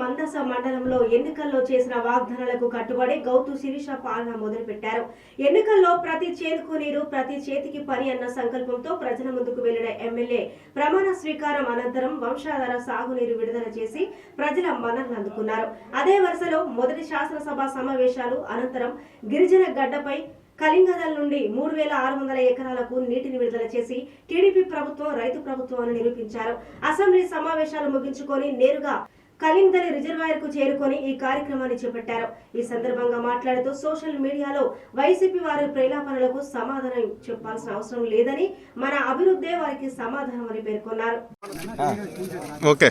మందస మండలంలో ఎన్నికల్లో చేసిన వాగ్దానాలకు కట్టుబడి గౌతు శిరీష పాలన మొదలుపెట్టారు. ఎన్నికల్లో ప్రతి చేతికు నీరు ప్రతి చేతికి పని అన్న సంకల్పంతో ప్రజల ముందుకు వెళ్ళిన ఎమ్మెల్యే ప్రమాణ స్వీకారం అనంతరం వంశాధార సాగునీరు విడుదల చేసి ప్రజల మన్ననలు అందుకున్నారు. అదే వరుసలో మొదటి శాసనసభ సమావేశాలు అనంతరం గిరిజన గడ్డపై కళింగదల్ నుండి మూడు వేల ఆరు వందల ఎకరాలకు నీటిని విడుదల చేసి టీడీపీ ప్రభుత్వం రైతు ప్రభుత్వం అని నిరూపించారు. అసెంబ్లీ సమావేశాలు ముగించుకొని నేరుగా కళింగదల్ రిజర్వాయర్కు చేరుకొని ఈ కార్యక్రమాన్ని చేపట్టారు. ఈ సందర్భంగా మాట్లాడుతూ సోషల్ మీడియాలో వైసీపీ వారి ప్రేలాపనలకు సమాధానం చెప్పాల్సిన అవసరం లేదని మన అభివృద్ధే వారికి సమాధానం అని పేర్కొన్నారు. ఓకే.